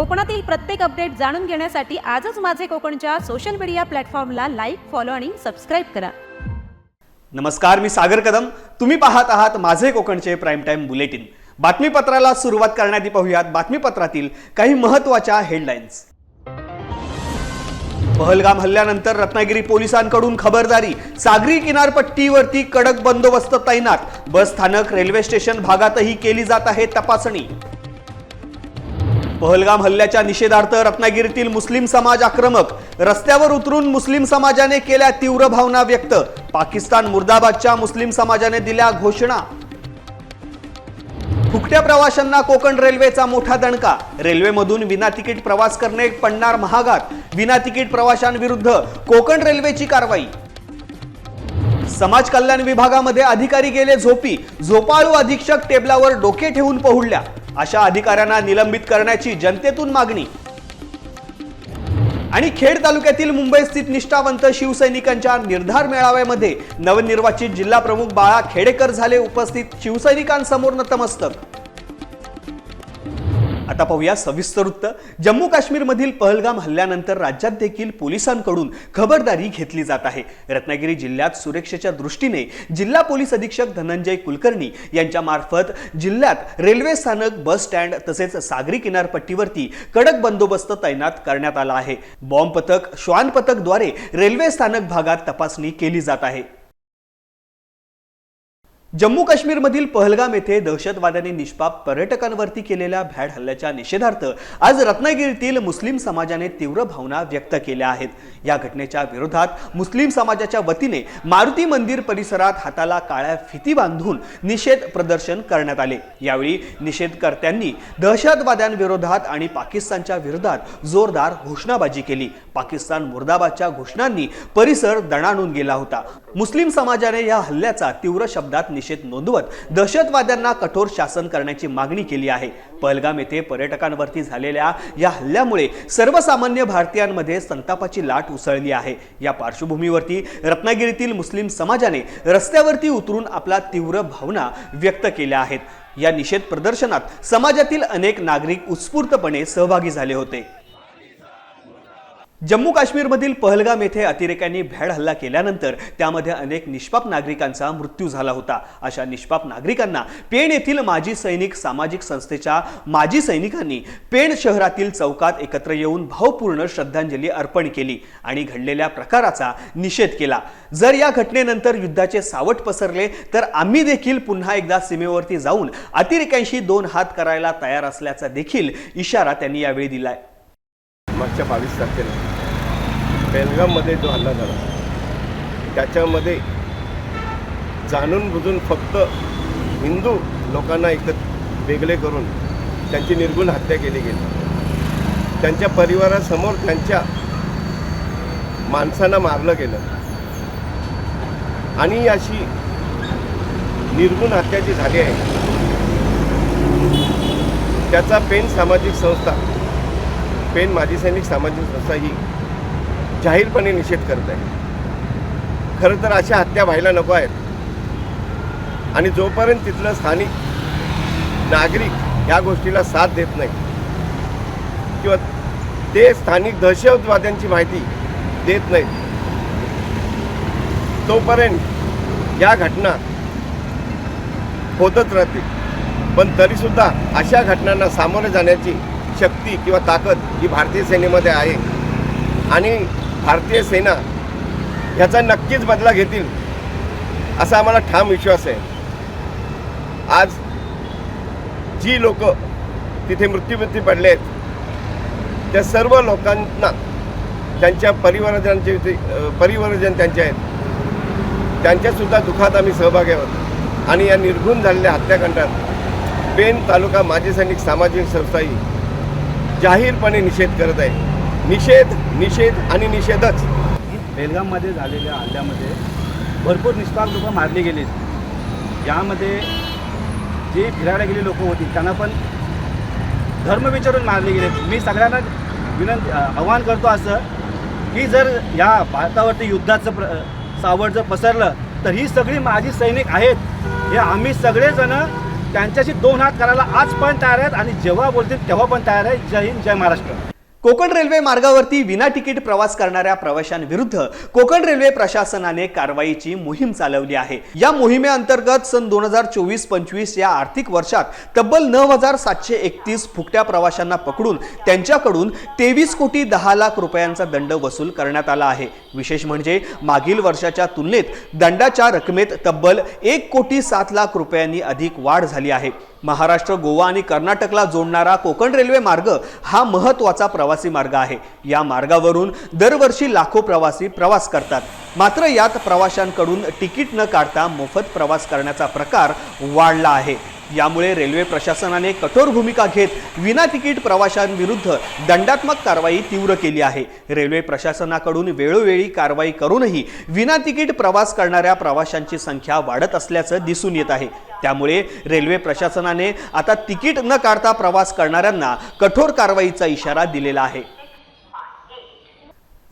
कोकणातील प्रत्येक अपडेट जाणून घेण्यासाठी आजच माझे कोकणच्या सोशल मीडिया प्लॅटफॉर्मला लाईक फॉलो आणि सबस्क्राईब करा. नमस्कार मी सागर कदम. तुम्ही पाहत आहात माझे कोकणचे प्राईम टाईम बुलेटिन बातमीपत्राला सुरुवात करण्याआधी पाहूयात बातमीपत्रातील काही महत्त्वाच्या हेडलाईन्स पहलगाम हल्ल्यानंतर रत्नागिरी पोलिसांकडून खबरदारी. सागरी किनारपट्टीवरती कडक बंदोबस्त तैनात. बस स्थानक रेल्वे स्टेशन भागातही केली जात आहे तपासणी. पहलगाम हल्ल्याच्या निषेधार्थ रत्नागिरीतील मुस्लिम समाज आक्रमक रस्त्यावर उतरून मुस्लिम समाजाने केल्या तीव्र भावना व्यक्त. पाकिस्तान मुर्दाबादच्या मुस्लिम समाजाने दिल्या घोषणा. फुकट्या प्रवाशांना कोकण रेल्वेचा मोठा दणका. रेल्वेमधून विना तिकीट प्रवास करणे पडणार महागात. विना तिकीट प्रवाशांविरुद्ध कोकण रेल्वेची कारवाई. समाज कल्याण विभागामध्ये अधिकारी गेले झोपी. झोपाळू अधीक्षक टेबलावर डोके ठेवून पहुडल्या. अशा अधिकाऱ्यांना निलंबित करण्याची जनतेतून मागणी. आणि खेड तालुक्यातील मुंबई स्थित निष्ठावंत शिवसैनिकांच्या निर्धार मेळाव्यामध्ये नवनिर्वाचित जिल्हा प्रमुख बाळा खेडेकर झाले उपस्थित शिवसैनिकांसमोर नतमस्तक. आता पाहूया सविस्तर वृत्त. जम्मू काश्मीरमधील पहलगाम हल्ल्यानंतर राज्यात देखील पोलिसांकडून खबरदारी घेतली जात आहे. रत्नागिरी जिल्ह्यात सुरक्षेच्या दृष्टीने जिल्हा पोलीस अधीक्षक धनंजय कुलकर्णी यांच्या मार्फत जिल्ह्यात रेल्वे स्थानक बस स्टँड तसेच सागरी किनारपट्टीवरती कडक बंदोबस्त तैनात करण्यात आला आहे. बॉम्ब पथक श्वान पथकद्वारे रेल्वे स्थानक भागात तपासणी केली जात आहे. जम्मू काश्मीरमधील पहलगाम येथे दहशतवाद्यांनी निष्पाप पर्यटकांवरती केलेल्या भॅड हल्ल्याच्या निषेधार्थ आज रत्नागिरीतील मुस्लिम समाजाने तीव्र भावना व्यक्त केल्या आहेत. या घटनेच्या विरोधात मुस्लिम समाजाच्या वतीने मारुती मंदिर परिसरात हाताला काळ्या फिती बांधून निषेध प्रदर्शन करण्यात आले. यावेळी निषेधकर्त्यांनी दहशतवाद्यांविरोधात आणि पाकिस्तानच्या विरोधात जोरदार घोषणाबाजी केली. पाकिस्तान मुर्दाबादच्या घोषणांनी परिसर दणाणून गेला होता. मुस्लिम समाजाने या हल्ल्याचा तीव्र शब्दात निषेध नोंदवत दहशतवाद्यांना कठोर शासन करण्याची मागणी केली आहे. पहलगाम येथे पर्यटकांवरती झालेल्या या हल्ल्यामुळे सर्वसामान्य भारतीयांमध्ये संतापाची लाट उसळली आहे. या पार्श्वभूमीवरती रत्नागिरीतील मुस्लिम समाजाने रस्त्यावरती उतरून आपला तीव्र भावना व्यक्त केल्या आहेत. या निषेध प्रदर्शनात समाजातील अनेक नागरिक उत्स्फूर्तपणे सहभागी झाले होते. जम्मू काश्मीरमधील पहलगाम येथे अतिरेक्यांनी भ्याड हल्ला केल्यानंतर त्यामध्ये अनेक निष्पाप नागरिकांचा मृत्यू झाला होता. अशा निष्पाप नागरिकांना पेण येथील माजी सैनिक सामाजिक संस्थेच्या माजी सैनिकांनी पेण शहरातील चौकात एकत्र येऊन भावपूर्ण श्रद्धांजली अर्पण केली आणि घडलेल्या प्रकाराचा निषेध केला. जर या घटनेनंतर युद्धाचे सावट पसरले तर आम्ही देखील पुन्हा एकदा सीमेवरती जाऊन अतिरेक्यांशी दोन हात करायला तयार असल्याचा देखील इशारा त्यांनी यावेळी दिलाय. मागच्या बावीस तारखेला बेलगाममध्ये जो हल्ला झाला त्याच्यामध्ये जाणून बुजून फक्त हिंदू लोकांना एकत्र वेगळे करून त्यांची निर्गुण हत्या केली गेली. त्यांच्या परिवारासमोर त्यांच्या माणसांना मारलं गेलं. आणि अशी निर्गुण हत्या जी झाली आहे त्याचा पेन सामाजिक संस्था पेन माजी सैनिक सामाजिक संस्था ही जाहीरपणे निषेध करत आहे खरं तर अशा हत्या व्हायला नको आहेत. आणि जोपर्यंत तिथलं स्थानिक नागरिक या गोष्टीला साथ देत नाही किंवा ते स्थानिक दहशतवाद्यांची माहिती देत नाहीत तोपर्यंत या घटना होतच राहतील. पण तरीसुद्धा अशा घटनांना सामोरे जाण्याची शक्ती किंवा ताकद ही भारतीय सेनेमध्ये आहे. आणि भारतीय सेना ह्याचा नक्कीच बदला घेतील असा आम्हाला ठाम विश्वास आहे. आज जी लोक तिथे मृत्युमुखी पडले आहेत त्या सर्व लोकांना त्यांच्या परिवारजनांचे ते, परिवारजन त्यांचे आहेत. त्यांच्यासुद्धा दुःखात आम्ही सहभागी आहोत. आणि या निर्घुण झालेल्या हत्याकांडात पेन तालुका माजी सैनिक सामाजिक संस्था ही जाहीरपणे निषेध करत आहे. निषेध निषेध आणि निषेधच. बेलगाममध्ये झालेल्या हल्ल्यामध्ये भरपूर निष्पाप लोकं मारली गेलीत. यामध्ये जे फिरायला गेले लोक होती त्यांना पण धर्म विचारून मारले गेले मी सगळ्यांना विनंती आव्हान करतो असं की जर या भारतावरती युद्धाचं प्र सावड जर पसरलं तर ही सगळी माझी सैनिक आहेत. हे आम्ही सगळेजणं त्यांच्याशी दोन हात करायला आज पण तयार आहेत आणि जेव्हा बोलतील तेव्हा पण तयार आहे. जय हिंद जय महाराष्ट्र. कोकण रेल्वे मार्गावरती विना तिकीट प्रवास करणाऱ्या प्रवाशांविरुद्ध कोकण रेल्वे प्रशासनाने कारवाईची मोहीम चालवली आहे. या मोहिमेअंतर्गत सन दोन हजार चोवीस पंचवीस या आर्थिक वर्षात तब्बल नऊ हजार सातशे एकतीस फुकट्या प्रवाशांना पकडून त्यांच्याकडून तेवीस कोटी दहा लाख रुपयांचा दंड वसूल करण्यात आला आहे. विशेष म्हणजे मागील वर्षाच्या तुलनेत दंडाच्या रकमेत तब्बल एक कोटी सात लाख रुपयांनी अधिक वाढ झाली आहे. महाराष्ट्र गोवा आणि कर्नाटकला जोडणारा कोकण रेल्वे मार्ग हा महत्त्वाचा प्रवासी मार्ग आहे. या मार्गावरून दरवर्षी लाखो प्रवासी प्रवास करतात. मात्र यात प्रवाशांकडून तिकीट न काढता मोफत प्रवास करण्याचा प्रकार वाढला आहे. यामुळे रेल्वे प्रशासनाने कठोर भूमिका घेत विना तिकीट प्रवाशांविरुद्ध दंडात्मक कारवाई तीव्र केली आहे. रेल्वे प्रशासनाकडून वेळोवेळी कारवाई करूनही विना तिकीट प्रवास करणाऱ्या प्रवाशांची संख्या वाढत असल्याचं दिसून येत आहे. त्यामुळे रेल्वे प्रशासनाने आता तिकीट न काढता प्रवास करणाऱ्यांना कठोर कारवाईचा इशारा दिलेला आहे.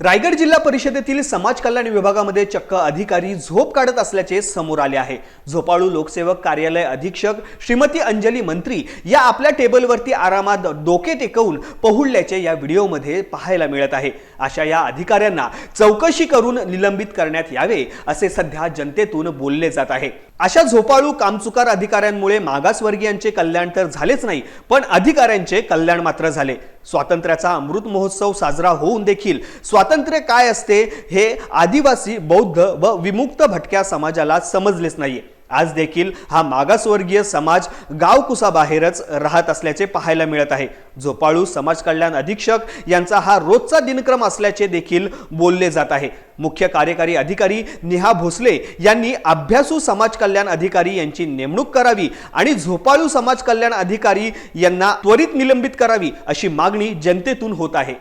रायगड जिल्हा परिषदेतील समाज कल्याण विभागामध्ये चक्क अधिकारी झोप काढत असल्याचे समोर आले आहे. झोपाळू लोकसेवक कार्यालय अधीक्षक श्रीमती अंजली मंत्री या आपल्या टेबलवरती आरामात डोके टेकवून पहुडल्याचे या व्हिडिओमध्ये पाहायला मिळत आहे. अशा या अधिकाऱ्यांना चौकशी करून निलंबित करण्यात यावे असे सध्या जनतेतून बोलले जात आहे. अशा झोपाळू कामचुकार अधिकाऱ्यांमुळे मागासवर्गीयांचे कल्याण तर झालेच नाही पण अधिकाऱ्यांचे कल्याण मात्र झाले. स्वातंत्र्याचा अमृत महोत्सव साजरा होऊन देखील स्वातंत्र्य काय असते हे आदिवासी बौद्ध व विमुक्त भटक्या समाजाला समजलेच नाहीये. आज देखील हा मागासवर्गीय समाज गावकुसाबाहेरच राहत असल्याचे पाहायला मिळत आहे. झोपाळू समाज कल्याण अधीक्षक यांचा हा रोजचा दिनक्रम असल्याचे देखील बोलले जात आहे. मुख्य कार्यकारी अधिकारी नेहा भोसले यांनी अभ्यासू समाज कल्याण अधिकारी यांची नेमणूक करावी आणि झोपाळू समाज कल्याण अधिकारी यांना त्वरित निलंबित करावी अशी मागणी जनतेतून होत आहे.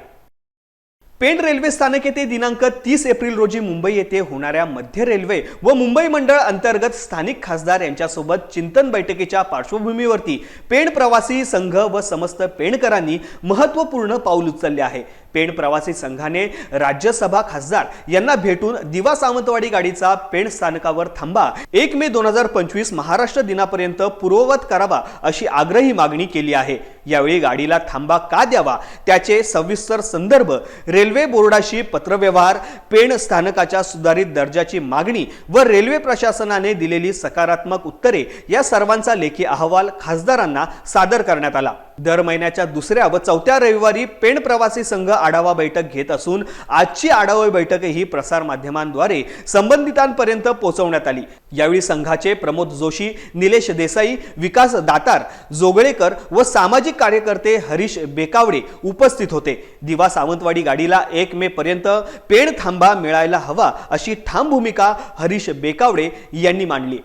पेण रेल्वे स्थानक येथे दिनांक तीस एप्रिल रोजी मुंबई येथे होणाऱ्या मध्य रेल्वे व मुंबई मंडळ अंतर्गत स्थानिक खासदार यांच्यासोबत चिंतन बैठकीच्या पार्श्वभूमीवरती पेण प्रवासी संघ व समस्त पेणकरांनी महत्त्वपूर्ण पाऊल उचलले आहे. पेण प्रवासी संघाने राज्यसभा खासदार यांना भेटून दिवा सावंतवाडी गाडीचा पेण स्थानकावर थांबा. एक मे दोन हजार पंचवीस महाराष्ट्र दिनापर्यंत पूर्ववत करावा अशी आग्रही मागणी केली आहे. यावेळी गाडीला थांबा का द्यावा? त्याचे सविस्तर संदर्भ रेल्वे बोर्डाशी पत्रव्यवहार पेण स्थानकाच्या सुधारित दर्जाची मागणी व रेल्वे प्रशासनाने दिलेली सकारात्मक उत्तरे या सर्वांचा लेखी अहवाल खासदारांना सादर करण्यात आला. दर महिन्याच्या दुसऱ्या व चौथ्या रविवारी पेण प्रवासी संघ आढावा बैठक घेत असून आजची आढावा बैठक ही प्रसार माध्यमांद्वारे संबंधितांपर्यंत पोहोचवण्यात आली. यावेळी संघाचे प्रमोद जोशी निलेश देसाई विकास दातार जोगळेकर व सामाजिक कार्यकर्ते हरीश बेकावडे उपस्थित होते. दिवा सावंतवाडी गाडीला एक मे पर्यंत पेण थांबा मिळायला हवा अशी ठाम भूमिका हरीश बेकावडे यांनी मांडली.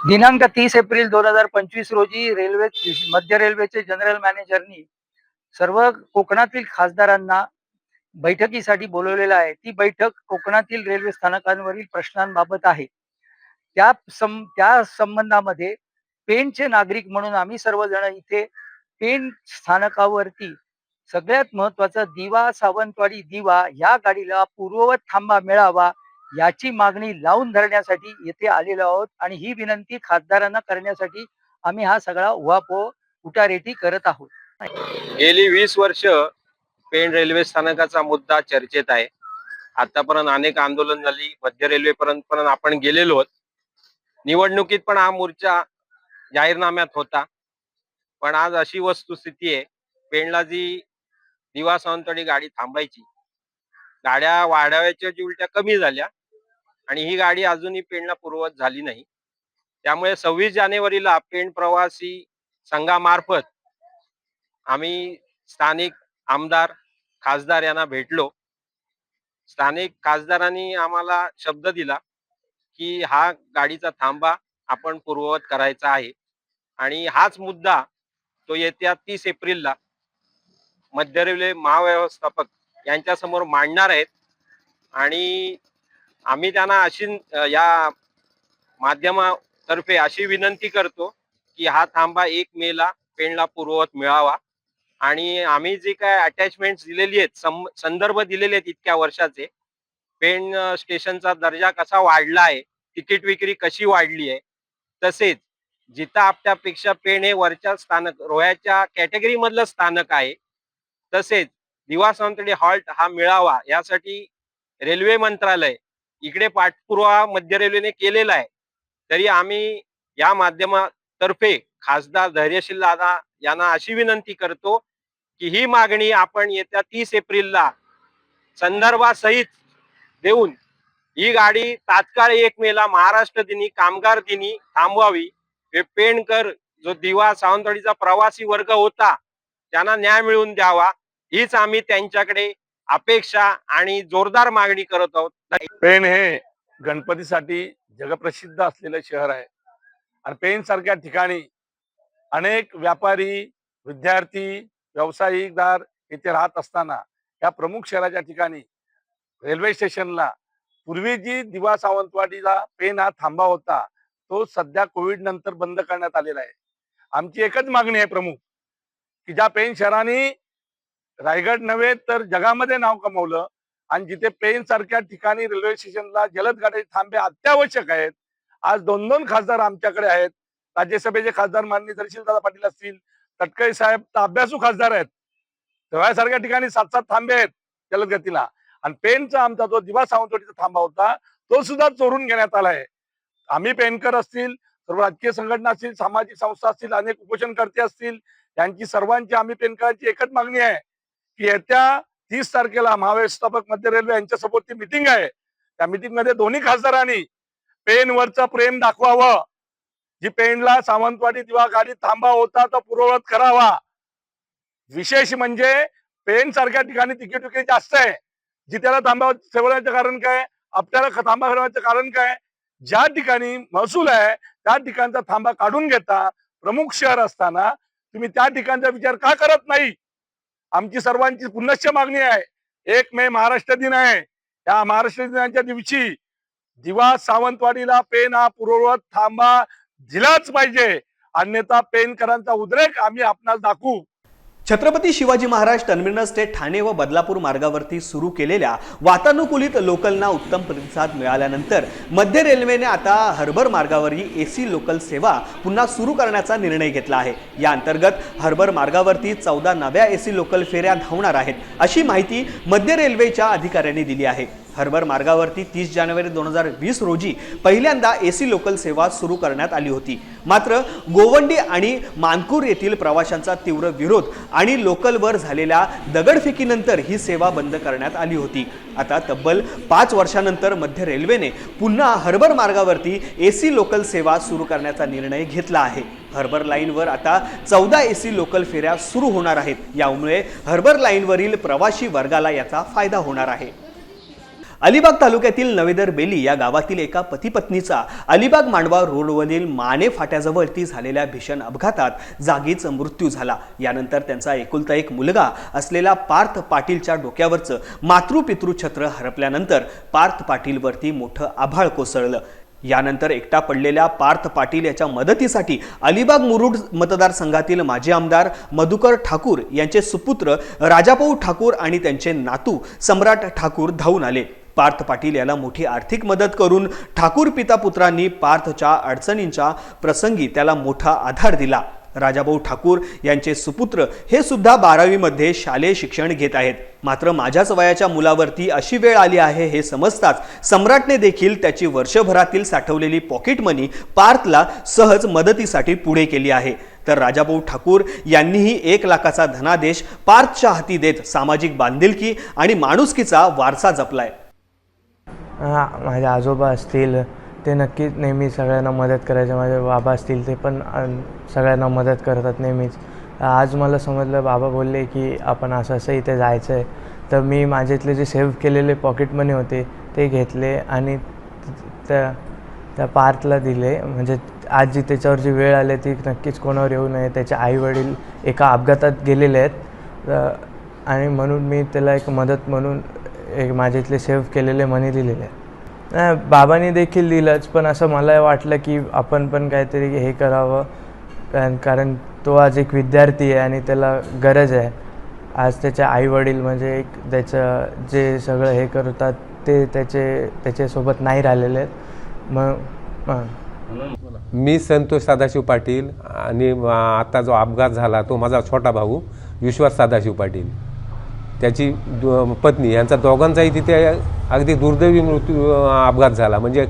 दिनांक तीस एप्रिल दोन हजार पंचवीस रोजी रेल्वे मध्य रेल्वेचे जनरल मॅनेजरनी सर्व कोकणातील खासदारांना बैठकीसाठी बोलवलेलं आहे. ती बैठक कोकणातील रेल्वे स्थानकांवरील प्रश्नांबाबत आहे. त्या सं त्या संबंधामध्ये पेणचे नागरिक म्हणून आम्ही सर्वजण इथे पेण स्थानकावरती सगळ्यात महत्त्वाचा दिवा सावंतवाडी दिवा या गाडीला पूर्ववत थांबा मिळावा याची मागणी लावून धरण्यासाठी येथे आलेलो आहोत आणि ही विनंती खासदारांना करण्यासाठी आम्ही हा सगळा उहापो उटारेटी करत आहोत. गेली वीस वर्ष पेण रेल्वे स्थानकाचा मुद्दा चर्चेत आहे. आतापर्यंत अनेक आंदोलन झाली मध्य रेल्वे पर्यंत पर्यंत आपण गेलेलो आहोत. निवडणुकीत पण हा मोर्चा जाहीरनाम्यात होता. पण आज अशी वस्तुस्थिती आहे पेणला जी दिवा गाडी थांबायची गाड्या वाढाव्याच्या जी उलट्या कमी झाल्या आणि ही गाडी अजूनही पेणला पूर्ववत झाली नाही. त्यामुळे सव्वीस जानेवारीला पेण प्रवासी संघामार्फत आम्ही स्थानिक आमदार खासदार यांना भेटलो. स्थानिक खासदारांनी आम्हाला शब्द दिला की हा गाडीचा थांबा आपण पूर्ववत करायचा आहे. आणि हाच मुद्दा तो येत्या तीस एप्रिलला मध्य रेल्वे महाव्यवस्थापक यांच्यासमोर मांडणार आहेत. आणि आम्ही त्यांना अशी या माध्यमातर्फे अशी विनंती करतो की हा थांबा एक मेला पेणला पूर्ववत मिळावा. आणि आम्ही जे काय अटॅचमेंट दिलेली आहेत संदर्भ दिलेले आहेत इतक्या वर्षाचे पेण स्टेशनचा दर्जा कसा वाढला आहे तिकीट विक्री कशी वाढली आहे तसेच जिथं आपट्यापेक्षा पेण हे वरच्या स्थानक रोह्याच्या कॅटेगरी मधलं स्थानक आहे तसेच दिवा हॉल्ट हा मिळावा यासाठी रेल्वे मंत्रालय इकडे पाठपुरावा मध्य रेल्वेने केलेला आहे. तरी आम्ही या माध्यमातर्फे खासदार धैर्यशील दादा यांना अशी विनंती करतो की ही मागणी आपण येत्या तीस एप्रिलला संदर्भासहित देऊन ही गाडी तात्काळ एक मेला महाराष्ट्र दिनी कामगार दिनी थांबवावी. हे पेणकर जो दिवा सावंतवाडीचा प्रवासी वर्ग होता त्यांना न्याय मिळवून द्यावा. हीच आम्ही त्यांच्याकडे अपेक्षा आणि जोरदार मागणी करत आहोत. पेण हे गणपतीसाठी जगप्रसिद्ध असलेलं शहर आहे. आणि पेण सारख्या ठिकाणी अनेक व्यापारी विद्यार्थी व्यावसायिकदार इथे राहत असताना या प्रमुख शहराच्या ठिकाणी रेल्वे स्टेशनला पूर्वी जी दिवा सावंतवाडीला पेन हा थांबा होता तो सध्या कोविड नंतर बंद करण्यात आलेला आहे. आमची एकच मागणी आहे प्रमुख की ज्या पेन शहराने रायगड नव्हे तर जगामध्ये नाव कमवलं. आणि जिथे पेन सारख्या ठिकाणी रेल्वे स्टेशनला जलद गाडी थांबे अत्यावश्यक आहेत. आज दोन दोन खासदार आमच्याकडे आहेत. राज्यसभेचे खासदार माननीय दर्शीलदादा पाटील असतील तटकरे साहेब तर अभ्यासू खासदार आहेत. सारख्या ठिकाणी सात सात थांबे आहेत जलद गतीला. आणि पेनचा आमचा जो दिवा सावंतवाडीचा थांबा होता तो सुद्धा चोरून घेण्यात आला आहे. आम्ही पेनकर असतील सर्व राजकीय संघटना असतील सामाजिक संस्था असतील अनेक उपोषणकर्ते असतील यांची सर्वांची आम्ही पेनकरांची एकच मागणी आहे. की येत्या तीस तारखेला महाव्यवस्थापक मध्य रेल्वे यांच्यासोबत ती मिटिंग आहे. त्या मिटिंगमध्ये दोन्ही खासदारांनी पेनवरचं प्रेम दाखवावं. जी पेनला सावंतवाडी दिवा गाडी थांबा होता तो पूर्ववत करावा. विशेष म्हणजे पेन सारख्या ठिकाणी तिकीट विक्री जास्त आहे. जिथ्याला थांबा ठेवण्याचं कारण काय? आपल्याला थांबा ठेवण्याचं कारण काय? ज्या ठिकाणी महसूल आहे त्या ठिकाणचा थांबा काढून घेता. प्रमुख शहर असताना तुम्ही त्या ठिकाणचा विचार का करत नाही? आमची सर्वांची पुनश्च मागणी आहे. एक मे महाराष्ट्र दिन आहे. या महाराष्ट्र दिनाच्या दिवशी दिवा सावंतवाडीला पेन हा पुरवत थांबा दिलाच पाहिजे. अन्यथा पेनकरांचा उद्रेक आम्ही आपणास दाखवू. छत्रपती शिवाजी महाराज टर्मिनस ते ठाणे व बदलापूर मार्गावरती सुरू केलेल्या वातानुकूलित लोकलना उत्तम प्रतिसाद मिळाल्यानंतर मध्य रेल्वेने आता हर्बर मार्गावरही ए सी लोकल सेवा पुन्हा सुरू करण्याचा निर्णय घेतला आहे. या अंतर्गत हर्बर मार्गावरती चौदा नव्या ए सी लोकल फेऱ्या धावणार आहेत अशी माहिती मध्य रेल्वेच्या अधिकाऱ्यांनी दिली आहे. हर्बर मार्गावरती तीस जानेवारी दोन हजार वीस रोजी पहिल्यांदा ए सी लोकल सेवा सुरू करण्यात आली होती. मात्र गोवंडी आणि मानकूर येथील प्रवाशांचा तीव्र विरोध आणि लोकलवर झालेल्या दगडफेकीनंतर ही सेवा बंद करण्यात आली होती. आता तब्बल पाच वर्षानंतर मध्य रेल्वेने पुन्हा हर्बर मार्गावरती ए सी लोकल सेवा सुरू करण्याचा निर्णय घेतला आहे. हर्बर लाईनवर आता चौदा ए सी लोकल फेऱ्या सुरू होणार आहेत. यामुळे हर्बर लाईनवरील प्रवासी वर्गाला याचा फायदा होणार आहे. अलिबाग तालुक्यातील नवेदर बेली या गावातील एका पतीपत्नीचा अलिबाग मांडवा रोडवरील माने फाट्याजवळती झालेल्या भीषण अपघातात जागीच मृत्यू झाला. यानंतर त्यांचा एकुलता एक मुलगा असलेला पार्थ पाटीलच्या डोक्यावरचं मातृपितृ छत्र हरपल्यानंतर पार्थ पाटीलवरती मोठं आभाळ कोसळलं. यानंतर एकटा पडलेल्या पार्थ पाटील याच्या मदतीसाठी अलिबाग मुरुड मतदारसंघातील माजी आमदार मधुकर ठाकूर यांचे सुपुत्र राजाभाऊ ठाकूर आणि त्यांचे नातू सम्राट ठाकूर धावून आले. पार्थ पाटील याला मोठी आर्थिक मदत करून ठाकूर पिता पुत्रांनी पार्थच्या अडचणींच्या प्रसंगी त्याला मोठा आधार दिला. राजाभाऊ ठाकूर यांचे सुपुत्र हे सुद्धा बारावीमध्ये शालेय शिक्षण घेत आहेत. मात्र माझ्याच वयाच्या मुलावरती अशी वेळ आली आहे हे समजताच सम्राटने देखील त्याची वर्षभरातील साठवलेली पॉकेट मनी पार्थला सहज मदतीसाठी पुढे केली आहे. तर राजाभाऊ ठाकूर यांनीही एक लाखाचा धनादेश पार्थच्या हाती देत सामाजिक बांधिलकी आणि माणुसकीचा वारसा जपलाय. माझे आजोबा असतील ते नक्कीच नेहमी सगळ्यांना मदत करायचे. माझे बाबा असतील ते पण सगळ्यांना मदत करतात नेहमीच. आज मला समजलं बाबा बोलले की आपण असं असं इथे जायचं आहे तर मी माझ्यातले जे सेव्ह केलेले पॉकेट मनी होते ते घेतले आणि त्या त्या पार्थला दिले. म्हणजे आज जी त्याच्यावर जी वेळ आली ती नक्कीच कोणावर येऊ नये. त्याचे आईवडील एका अपघातात गेलेले आहेत. आणि म्हणून मी त्याला एक मदत म्हणून एक माझ्यातले सेव्ह केलेले मनी दिलेले नाही, बाबांनी देखील दिलंच पण असं मला वाटलं की आपण पण काहीतरी हे करावं. कारण कारण तो आज एक विद्यार्थी आहे आणि त्याला गरज आहे. आज त्याचे आईवडील म्हणजे एक त्याचं जे सगळं हे करतात ते त्याचे त्याच्यासोबत नाही राहिलेले आहेत. मग मी. संतोष सदाशिव पाटील आणि आता जो अपघात झाला तो माझा छोटा भाऊ विश्वास सदाशिव पाटील. त्याची दो- पत्नी यांचा दोघांचाही तिथे अगदी दुर्दैवी मृत्यू अपघात झाला. म्हणजे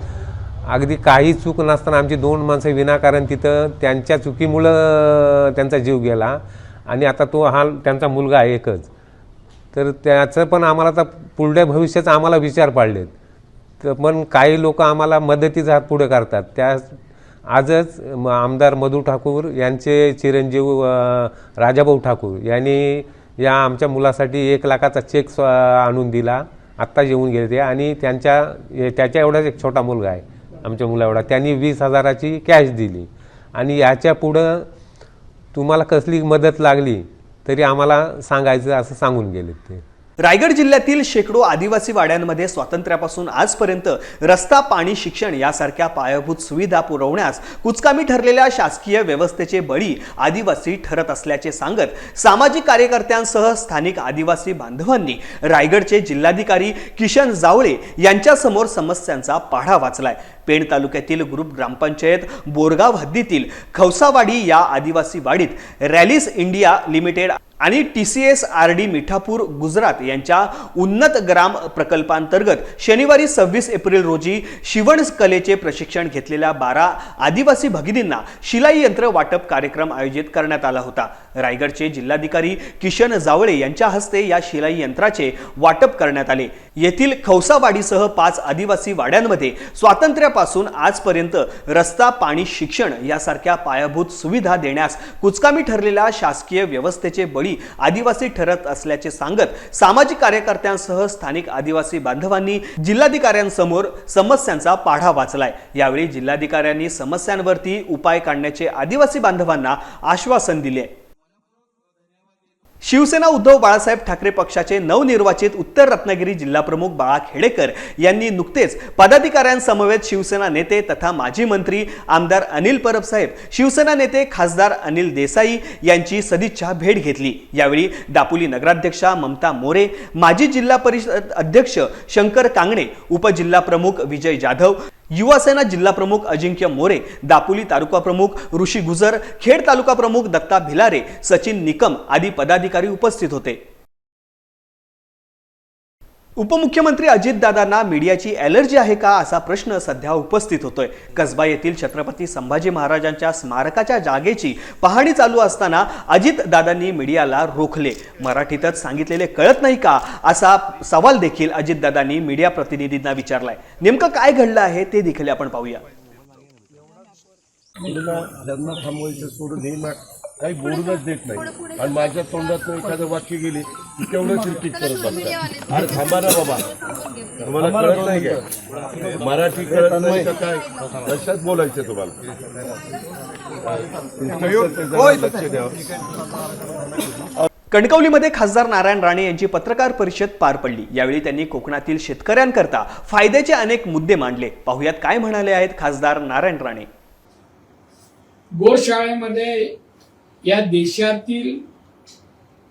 अगदी काही चूक नसताना आमची दोन माणसं विनाकारण तिथं त्यांच्या चुकीमुळं त्यांचा जीव गेला. आणि आता तो हा त्यांचा मुलगा आहे एकच. तर त्याचं पण आम्हाला आता पुढल्या भविष्याचा आम्हाला विचार पाडलेत. तर पण काही लोक आम्हाला मदतीचा हात पुढे करतात. त्या आजच म- आमदार मधू ठाकूर यांचे चिरंजीव राजाभाऊ ठाकूर यांनी या आमच्या मुलासाठी एक लाखाचा चेक स्व- आणून दिला. आत्ता येऊन गेले ते. आणि त्यांच्या त्याच्या एवढाच एक छोटा मुलगा आहे आमच्या मुला एवढा. त्यांनी वीस हजाराची कॅश दिली. आणि याच्या पुढं तुम्हाला कसली मदत लागली तरी आम्हाला सांगायचं असं सांगून गेलेत ते. रायगड जिल्ह्यातील शेकडो आदिवासी वाड्यांमध्ये स्वातंत्र्यापासून आजपर्यंत रस्ता पाणी शिक्षण यासारख्या पायाभूत सुविधा पुरवण्यास कुचकामी ठरलेल्या शासकीय व्यवस्थेचे बळी आदिवासी ठरत असल्याचे सांगत सामाजिक कार्यकर्त्यांसह स्थानिक आदिवासी बांधवांनी रायगडचे जिल्हाधिकारी किशन जावळे यांच्यासमोर समस्यांचा पाढा वाचलाय. पेण तालुक्यातील ग्रुप ग्रामपंचायत बोरगाव हद्दीतील खवसावाडी या आदिवासी वाडीत रॅलीस इंडिया लिमिटेड आणि T C S R D Mithapur Gujarat यांच्या उन्नत ग्राम प्रकल्पांतर्गत शनिवारी सव्वीस एप्रिल रोजी शिवण कलेचे प्रशिक्षण घेतलेल्या बारा आदिवासी भगिनींना शिलाई यंत्र वाटप कार्यक्रम आयोजित करण्यात आला होता. रायगडचे जिल्हाधिकारी किशन जावळे यांच्या हस्ते या शिलाई यंत्राचे वाटप करण्यात आले. येथील खवसावाडीसह पाच आदिवासी वाड्यांमध्ये स्वातंत्र्यापासून आजपर्यंत रस्ता पाणी शिक्षण यासारख्या पायाभूत सुविधा देण्यास कुचकामी ठरलेल्या शासकीय व्यवस्थेचे बळी आदिवासी ठरत असल्याचे सांगत सामाजिक कार्यकर्त्यांसह स्थानिक आदिवासी बांधवांनी जिल्हाधिकाऱ्यांसमोर समस्यांचा पाढा वाचलाय. यावेळी जिल्हाधिकाऱ्यांनी समस्यांवरती उपाय काढण्याचे आदिवासी बांधवांना आश्वासन दिले. शिवसेना उद्धव बाळासाहेब ठाकरे पक्षाचे नवनिर्वाचित उत्तर रत्नागिरी जिल्हाप्रमुख बाळा खेडेकर यांनी नुकतेच पदाधिकाऱ्यांसमवेत शिवसेना नेते तथा माजी मंत्री आमदार अनिल परब साहेब शिवसेना नेते खासदार अनिल देसाई यांची सदिच्छा भेट घेतली. यावेळी दापोली नगराध्यक्षा ममता मोरे माजी जिल्हा परिषद अध्यक्ष शंकर कांगणे उपजिल्हा प्रमुख विजय जाधव युवासेना जिल्हा प्रमुख अजिंक्य मोरे दापोली तालुका प्रमुख ऋषी गुजर खेड तालुका प्रमुख दत्ता भिलारे सचिन निकम आदी पदाधिकारी उपस्थित होते. उपमुख्यमंत्री अजितदादांना मीडियाची ॲलर्जी आहे का असा प्रश्न सध्या उपस्थित होतोय. कसबा येथील छत्रपती संभाजी महाराजांच्या स्मारकाच्या जागेची पाहणी चालू असताना अजितदादांनी मीडियाला रोखले. मराठीतच सांगितलेले कळत नाही का असा सवाल देखील अजितदादांनी मीडिया प्रतिनिधींना विचारलाय. नेमकं काय घडलं आहे ते देखील आपण पाहूया. लग्न थांबवायचं सोडून काही बोलूनच देत नाही. आणि माझ्या तोंडातून एखादं वाक्य गेले की तेवढंच रिपीट करत बसतात. अरे थांबा ना बाबा. तुम्हाला कळत नाही काय. मराठी कळत नाही का काय? कशात बोलायचं तुम्हाला? लक्ष द्यावं कणकवलीमध्ये खासदार नारायण राणे यांची पत्रकार परिषद पार पडली. यावेळी त्यांनी कोकणातील शेतकऱ्यांकरता फायद्याचे अनेक मुद्दे मांडले. पाहुयात काय म्हणाले आहेत खासदार नारायण राणे. गोशाळेमध्ये या देशातील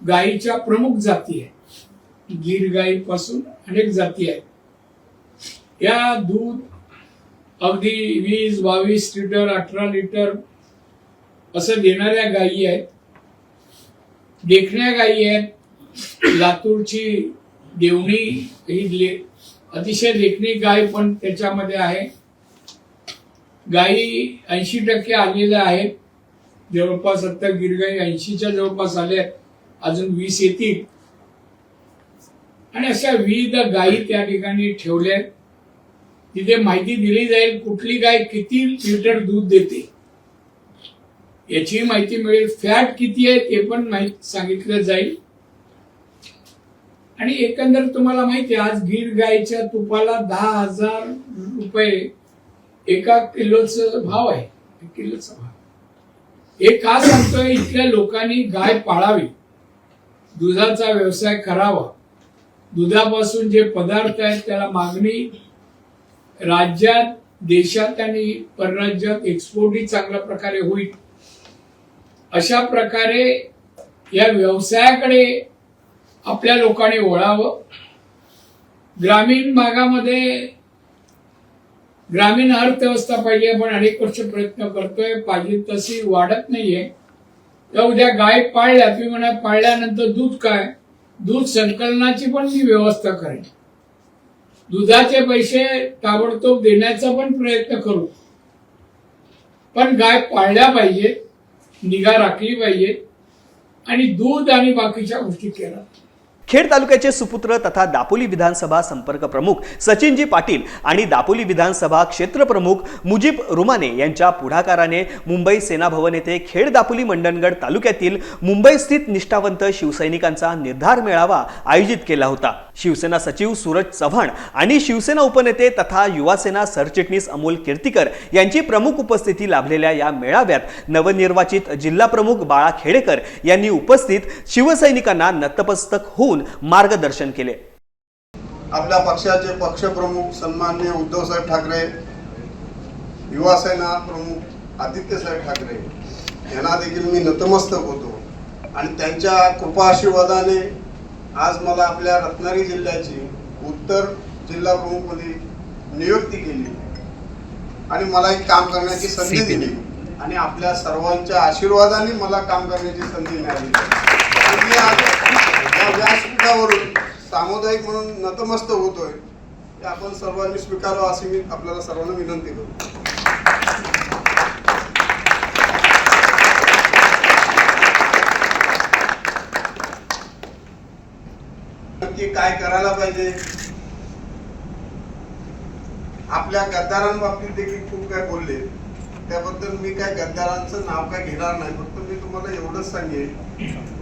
गायीच्या प्रमुख जाती आहेत. गीर गायीपासून अनेक जाती आहेत. या दूध अगदी वीस बावीस लिटर अठरा लिटर असं देणाऱ्या गायी आहेत. देखण्या गायी आहेत. लातूरची देवणी ही ले- अतिशय देखणी गाय पण त्याच्यामध्ये आहे. गायी ऐंशी टक्के आलेल्या आहेत. जवळपास आता गिरगाई ऐंशीच्या जवळपास आल्या आहेत. अजून वीस येतील. आणि अशा विविध गायी त्या ठिकाणी ठेवल्या आहेत. तिथे माहिती दिली जाईल कुठली गाय किती लिटर दूध देते. याची माहिती मिळेल. फॅट किती आहे ते पण माहिती सांगितलं जाईल. आणि एकंदर तुम्हाला माहिती आहे आज गीर गायच्या तुपाला दहा हजार रुपये एका किलोचा भाव आहे. किलोचा भाव. हे का सांगतोय इथल्या लोकांनी गाय पाळावी. दुधाचा व्यवसाय करावा. दुधापासून जे पदार्थ आहेत त्याला मागणी राज्यात देशात आणि परराज्यात एक्सपोर्टही चांगल्या प्रकारे होईल. अशा प्रकारे या व्यवसायाकडे आपल्या लोकांनी वळावं. ग्रामीण भागामध्ये ग्रामीण अर्थव्यवस्था पाहिजे आपण अनेक वर्ष प्रयत्न करतोय. पाहिजे तशी वाढत नाहीये. तर उद्या गाय पाळल्या तुम्ही म्हणा पाळल्यानंतर दूध काय? दूध संकलनाची पण मी व्यवस्था करेन. दुधाचे पैसे ताबडतोब देण्याचा पण प्रयत्न करू. पण गाय पाळल्या पाहिजेत निगा राखली पाहिजे आणि दूध आणि बाकीच्या गोष्टी केल्या. खेड तालुक्याचे सुपुत्र तथा दापोली विधानसभा संपर्क प्रमुख सचिनजी पाटील आणि दापोली विधानसभा क्षेत्र प्रमुख मुजीब रुमाने यांच्या पुढाकाराने मुंबई सेना भवन येथे खेड दापोली मंडणगड तालुक्यातील मुंबई स्थित निष्ठावंत शिवसैनिकांचा निर्धार मेळावा आयोजित केला होता. शिवसेना सचिव सूरज चव्हाण आणि शिवसेना उपनेते तथा युवासेना सरचिटणीस अमोल कीर्तीकर यांची प्रमुख उपस्थिती लाभलेल्या या मेळाव्यात नवनिर्वाचित जिल्हा प्रमुख बाळा खेडेकर यांनी उपस्थित शिवसैनिकांना नतपस्तक होऊन मार्गदर्शन केले. आपल्या पक्षाचे पक्षप्रमुख सन्माननीय उद्धवसाहेब ठाकरे युवासेना प्रमुख आदित्यसाहेब ठाकरे यांना देखील मी नतमस्तक होतो. आणि त्यांच्या कृपा आशीर्वादाने आज मला आपल्या रत्नागिरी जिल्ह्याची उत्तर जिल्हा प्रमुखपदी नियुक्ती केली. आणि मला एक काम करण्याची संधी दिली. आणि आपल्या सर्वांच्या आशीर्वादाने मला काम करण्याची संधी मिळाली. आणि आज म्हणजे व्यासपीठावरून सामुदायिक म्हणून नतमस्त होतोय ते आपण सर्वांनी स्वीकारावं अशी मी आपल्याला सर्वांना विनंती करतो. नक्की काय करायला पाहिजे? आपल्या गद्दारांबाबतीत देखील खूप काय बोलले. त्याबद्दल मी काय गद्दारांचं नाव काय घेणार नाही फक्त मी तुम्हाला एवढंच सांगेन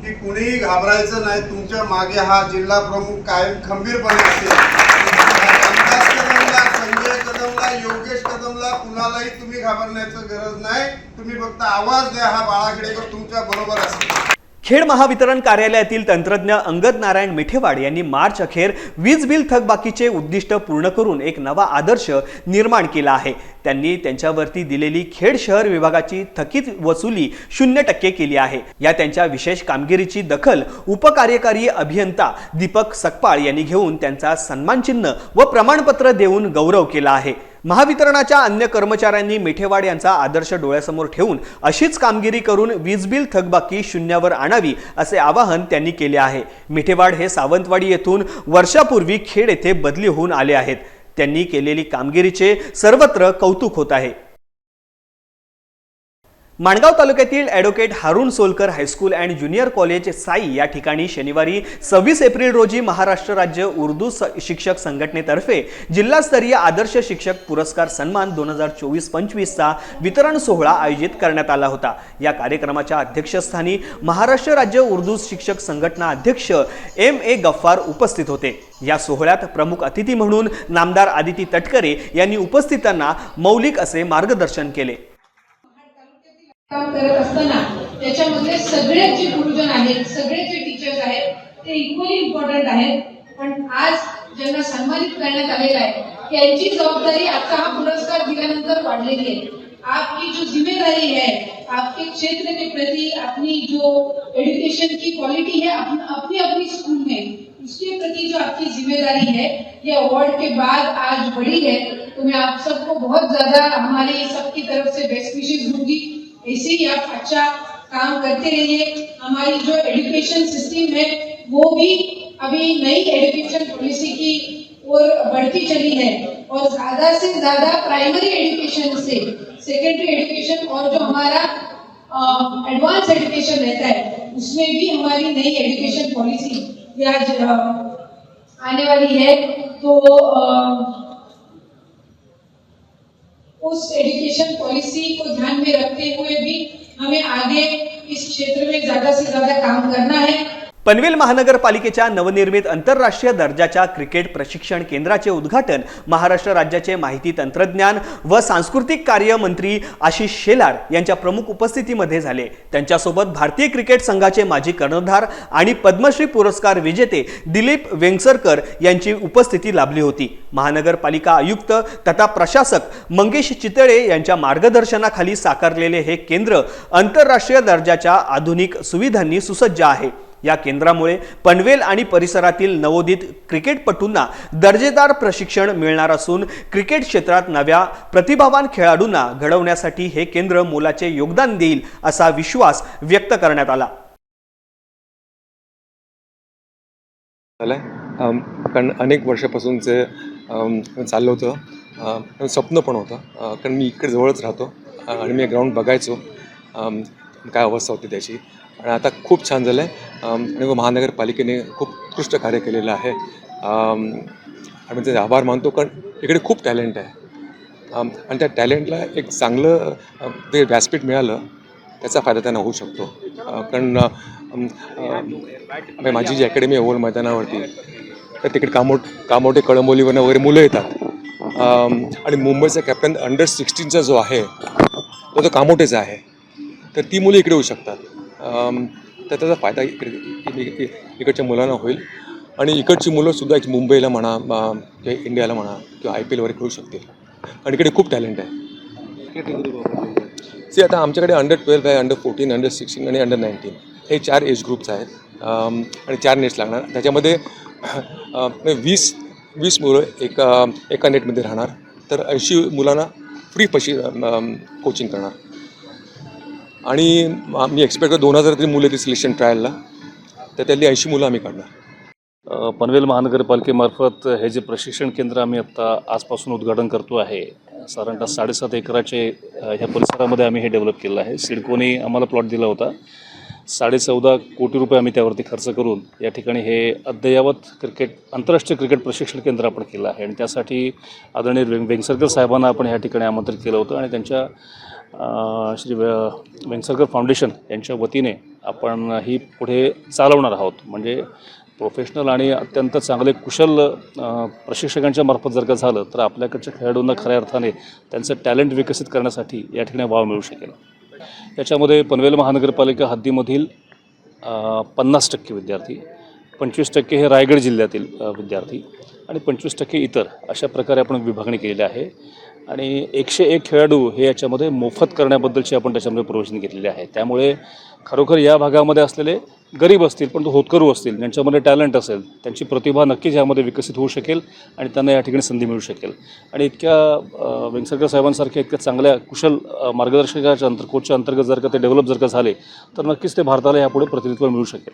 की कुणीही घाबरायचं नाही तुमच्या मागे हा जिल्हा प्रमुख कायम खंबीरपणे असेल. रामदास कदमला संजय कदमला योगेश कदमला कुणालाही तुम्ही घाबरण्याचं गरज नाही. तुम्ही फक्त आवाज द्या हा बाळाखेडेकर तुमच्या बरोबर असेल. खेड महावितरण कार्यालयातील तंत्रज्ञ अंगद नारायण मिठेवाड यांनी मार्च अखेर वीज बिल थकबाकीचे उद्दिष्ट पूर्ण करून एक नवा आदर्श निर्माण केला आहे. त्यांनी त्यांच्यावरती दिलेली खेड शहर विभागाची थकीत वसुली शून्य टक्के केली आहे. या त्यांच्या विशेष कामगिरीची दखल उपकार्यकारी अभियंता दीपक सकपाळ यांनी घेऊन त्यांचा सन्मानचिन्ह व प्रमाणपत्र देऊन गौरव केला आहे. महावितरणाच्या अन्य कर्मचाऱ्यांनी मिठेवाड यांचा आदर्श डोळ्यासमोर ठेवून अशीच कामगिरी करून वीज बिल थकबाकी शून्यावर आणावी असे आवाहन त्यांनी केले आहे. मिठेवाड हे सावंतवाडी येथून वर्षापूर्वी खेड येथे बदली होऊन आले आहेत. त्यांनी केलेली कामगिरीचे सर्वत्र कौतुक होत आहे. माणगाव तालुक्यातील advocate Haroon Solkar high school and junior college Sai या ठिकाणी शनिवारी सव्वीस एप्रिल रोजी महाराष्ट्र राज्य उर्दू स- शिक्षक संघटनेतर्फे जिल्हास्तरीय आदर्श शिक्षक पुरस्कार सन्मान दोन हजार चोवीस पंचवीसचा वितरण सोहळा आयोजित करण्यात आला होता. या कार्यक्रमाच्या अध्यक्षस्थानी महाराष्ट्र राज्य उर्दू शिक्षक संघटना अध्यक्ष एम ए गफ्फार उपस्थित होते. या सोहळ्यात प्रमुख अतिथी म्हणून नामदार आदिती तटकरे यांनी उपस्थितांना मौलिक असे मार्गदर्शन केले. काम करत असताना त्याच्यामध्ये सगळे जे गुरुजन आहेत जे टीचर्स आहेत ते इक्वली इम्पॉर्टंट आहेत. पण आज ज्यांना सन्मानित करण्यात आलेलं आहे त्यांची जबाबदारी आजचा हा पुरस्कार दिल्यानंतर वाढलेली आहे. आपकी जो ज़िम्मेदारी है आपके क्षेत्र के प्रति अपनी जो एजुकेशन की क्वालिटी है अपन, अपनी स्कूल में उसके प्रति जो आपकी ज़िम्मेदारी है ये अवार्ड के बाद आज बढ़ी है. तो मैं आप सबको बहुत ज़्यादा हमारी सबकी तरफ़ से बेस्ट विशेष दूँगी. ऐसे ही आप अच्छा काम करते रहिए। हमारी जो एजुकेशन सिस्टम है वो भी अभी नई एजुकेशन पॉलिसी की ओर बढ़ती चली है। और ज़्यादा से ज़्यादा प्राइमरी एजुकेशन से सेकेंडरी एजुकेशन और जो हमारा एडवांस एजुकेशन रहता है उसमें भी हमारी नई एजुकेशन पॉलिसी आज आने वाली है। तो अ, उस एजुकेशन पॉलिसी को ध्यान में रखते हुए भी हमें आगे इस क्षेत्र में ज्यादा से ज्यादा काम करना है। पनवेल महानगरपालिकेच्या नवनिर्मित आंतरराष्ट्रीय दर्जाच्या क्रिकेट प्रशिक्षण केंद्राचे उद्घाटन महाराष्ट्र राज्याचे माहिती तंत्रज्ञान व सांस्कृतिक कार्य मंत्री आशिष शेलार यांच्या प्रमुख उपस्थितीमध्ये झाले. त्यांच्यासोबत भारतीय क्रिकेट संघाचे माजी कर्णधार आणि पद्मश्री पुरस्कार विजेते दिलीप वेंगसरकर यांची उपस्थिती लाभली होती. महानगरपालिका आयुक्त तथा प्रशासक मंगेश चितळे यांच्या मार्गदर्शनाखाली साकारलेले हे केंद्र आंतरराष्ट्रीय दर्जाच्या आधुनिक सुविधांनी सुसज्ज आहे. या केंद्रामुळे पनवेल आणि परिसरातील नवोदित क्रिकेटपटूंना दर्जेदार प्रशिक्षण मिळणार असून क्रिकेट क्षेत्रात नव्या प्रतिभावान खेळाडूंना घडवण्यासाठी हे केंद्र मोलाचे योगदान देईल असा विश्वास व्यक्त करण्यात आला. झालं आहे कारण अनेक वर्षापासूनचे चाललं होतं स्वप्न पण होतं. कारण मी इकडे जवळच राहतो आणि मी ग्राउंड बघायचो. काय अवस्था होती त्याची. आणि आता खूप छान झालं आहे आणि महानगरपालिकेने खूप उत्कृष्ट कार्य केलेलं आहे. आम्ही आणि त्याचे आभार मानतो कारण इकडे खूप टॅलेंट आहे. आणि त्या टॅलेंटला एक चांगलं ते व्यासपीठ मिळालं त्याचा फायदा त्यांना होऊ शकतो. कारण माझी जी अकॅडमी आहे ओल मैदानावरती तर तिकडे कामोट कामोटे कळंबोलीवरनं वगैरे मुलं येतात. आणि मुंबईचा कॅप्टन अंडर सिक्स्टीनचा जो आहे तो तो कामोटेचा आहे. तर ती मुलं इकडे येऊ शकतात. तर त्याचा फायदा इकडे इकडच्या मुलांना होईल. आणि इकडची मुलंसुद्धा एक मुंबईला म्हणा किंवा इंडियाला म्हणा किंवा आय पी एलवर खेळू शकतील. आणि इकडे खूप टॅलेंट आहे. सी आता आमच्याकडे अंडर ट्वेल्व आहे अंडर फोर्टीन अंडर सिक्स्टीन आणि अंडर नाईन्टीन हे चार एज ग्रुप्स आहेत. आणि चार नेट्स लागणार. त्याच्यामध्ये म्हणजे वीस वीस मुलं एका एका नेटमध्ये राहणार. तर ऐंशी मुलांना फ्री पशी कोचिंग करणार. आणि आम्ही एक्सपेक्ट करतो दोन हजार तरी मुलं येतील सिलेक्शन ट्रायलला तर त्यातली ऐंशी मुलं आम्ही काढणार. पनवेल महानगरपालिकेमार्फत हे जे प्रशिक्षण केंद्र आम्ही आत्ता आजपासून उद्घाटन करतो आहे साधारणतः साडेसात एकराचे ह्या परिसरामध्ये आम्ही हे डेव्हलप केलं आहे. सिडकोने आम्हाला प्लॉट दिला होता. साडे चौदा कोटी रुपये आम्ही त्यावरती खर्च करून या ठिकाणी हे अद्ययावत क्रिकेट आंतरराष्ट्रीय क्रिकेट प्रशिक्षण केंद्र आपण केलं आहे. आणि त्यासाठी आदरणीय वेंग वेंगसरकर साहेबांना आपण या ठिकाणी आमंत्रित केलं होतं आणि त्यांच्या श्री वेंगसरकर फाउंडेशन यांच्या वतीने आपण ही पुढे चालवणार आहोत. म्हणजे प्रोफेशनल आणि अत्यंत चांगले कुशल प्रशिक्षकांच्या मार्फत जर का झालं तर आपल्याकडच्या खेळाडूंना खऱ्या अर्थाने त्यांचं टॅलेंट विकसित करण्यासाठी या ठिकाणी वाव मिळू शकेल. याच्यामध्ये पनवेल महानगरपालिका हद्दीमधील पन्नास टक्के विद्यार्थी पंचवीस टक्के हे रायगड जिल्ह्यातील विद्यार्थी आणि पंचवीस टक्के इतर अशा प्रकारे आपण विभागणी केलेली आहे. आणि एकशे एक खेळाडू हे याच्यामध्ये मोफत करण्याबद्दलची आपण त्याच्यामध्ये प्रोव्हिजन घेतलेली आहे. त्यामुळे खरोखर या भागामध्ये असलेले गरीब असतील पण होतकरू असतील ज्यांच्यामध्ये टॅलेंट असेल त्यांची प्रतिभा नक्कीच यामध्ये विकसित होऊ शकेल आणि त्यांना या ठिकाणी संधी मिळू शकेल. आणि इतक्या अ, वेंगसरकर साहेबांसारख्या इतक्या चांगल्या कुशल मार्गदर्शकाच्या अंतर कोचच्या अंतर्गत जर का ते डेव्हलप जर का झाले तर नक्कीच ते भारताला यापुढे प्रतिनिधित्व मिळू शकेल.